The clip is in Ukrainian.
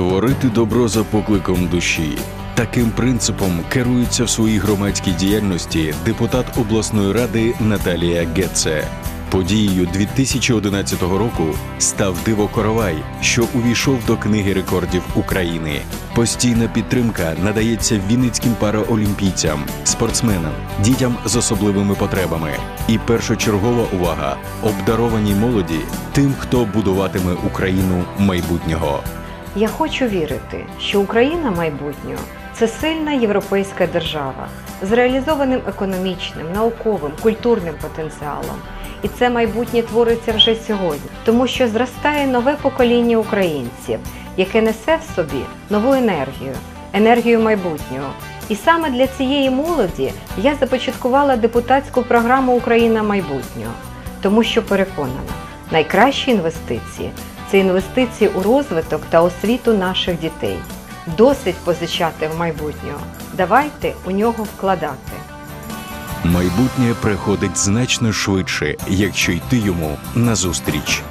Творити добро за покликом душі. Таким принципом керується в своїй громадській діяльності депутат обласної ради Наталія Гетце. Подією 2011 року став Диво Коровай, що увійшов до книги рекордів України. Постійна підтримка надається вінницьким параолімпійцям, спортсменам, дітям з особливими потребами. І першочергова увага обдарованій молоді тим, хто будуватиме Україну майбутнього. Я хочу вірити, що Україна майбутнього це сильна європейська держава з реалізованим економічним, науковим, культурним потенціалом. І це майбутнє твориться вже сьогодні, тому що зростає нове покоління українців, яке несе в собі нову енергію, енергію майбутнього. І саме для цієї молоді я започаткувала депутатську програму Україна майбутнього, тому що переконана, найкращі інвестиції це інвестиції у розвиток та освіту наших дітей. Досить позичати в майбутнього. Давайте у нього вкладати. Майбутнє приходить значно швидше, якщо йти йому назустріч.